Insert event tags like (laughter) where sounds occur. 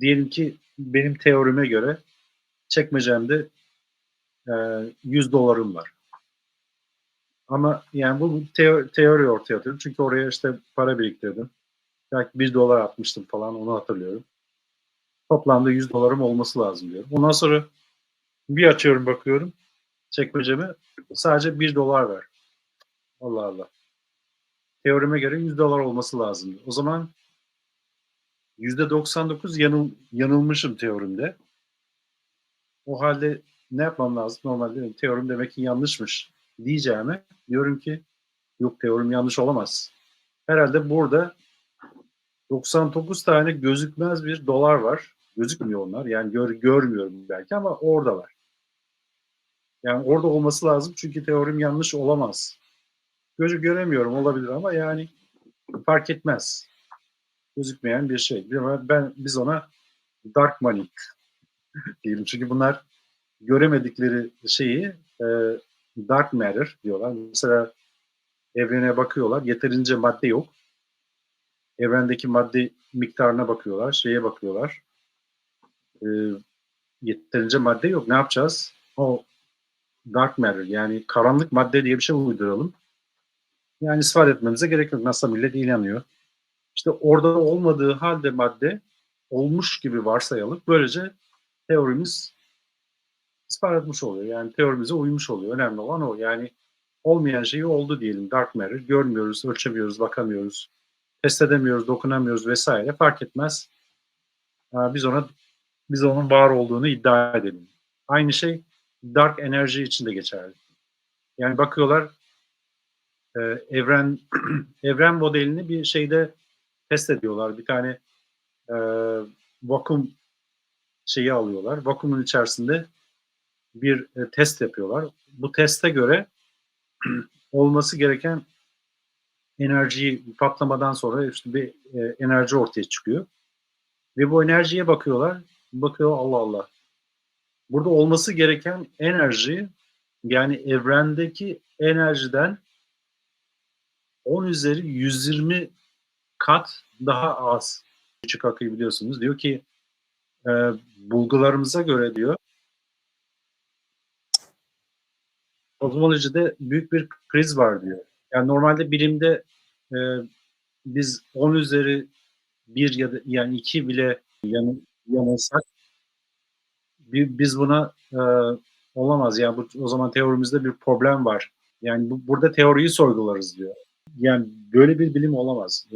Diyelim ki benim teorime göre çekmecemde e, 100 dolarım var. Ama yani bu teo- teori ortaya atıyorum. Çünkü oraya işte para biriktirdim. Belki 1 dolar atmıştım falan onu hatırlıyorum. Toplamda 100 dolarım olması lazım diyorum. Ondan sonra bir açıyorum bakıyorum çekmeceme sadece 1 dolar var. Allah Allah. Teorime göre 100 dolar olması lazım. O zaman %99 yanıl, yanılmışım teorimde. O halde ne yapmam lazım? Normalde teorim demek ki yanlışmış diyeceğime diyorum ki yok teorim yanlış olamaz. Herhalde burada 99 tane gözükmez bir dolar var. Gözükmüyor onlar. Yani gör, görmüyorum belki ama orada var. Yani orada olması lazım çünkü teorim yanlış olamaz. Gözü göremiyorum olabilir ama yani fark etmez. Gözükmeyen bir şey. Ben, ben biz ona dark money diyelim. Çünkü bunlar göremedikleri şeyi e, dark matter diyorlar. Mesela evrene bakıyorlar. Yeterince madde yok. Evrendeki madde miktarına bakıyorlar. Şeye bakıyorlar. E, yeterince madde yok. Ne yapacağız? O dark matter yani karanlık madde diye bir şey uyduralım. Yani ispat etmemize gerek yok. NASA millet inanıyor. İşte orada olmadığı halde madde olmuş gibi varsayalım. Böylece teorimiz ispat etmiş oluyor. Yani teorimize uymuş oluyor. Önemli olan o. Yani olmayan şeyi oldu diyelim. Dark matter. Görmüyoruz, ölçemiyoruz, bakamıyoruz. Test edemiyoruz, dokunamıyoruz vesaire. Fark etmez. Biz ona biz onun var olduğunu iddia edelim. Aynı şey dark enerji için de geçerli. Yani bakıyorlar e, evren (clears throat) evren modelini bir şeyde test ediyorlar. Bir tane e, vakum şeyi alıyorlar. Vakumun içerisinde bir e, test yapıyorlar. Bu teste göre (clears throat) olması gereken enerjiyi patlamadan sonra işte bir e, enerji ortaya çıkıyor. Ve bu enerjiye bakıyorlar. Bakıyor Allah Allah. Burada olması gereken enerji yani evrendeki enerjiden 10 üzeri 120 kat daha az. Küçük akıyı biliyorsunuz. Diyor ki e, bulgularımıza göre diyor kozmolojide büyük bir kriz var diyor. Yani normalde bilimde e, biz 10 üzeri 1 ya da yani 2 bile yanı, yanılsak biz buna e, olamaz. Yani bu, o zaman teorimizde bir problem var. Yani bu, burada teoriyi sorgularız diyor. Yani böyle bir bilim olamaz.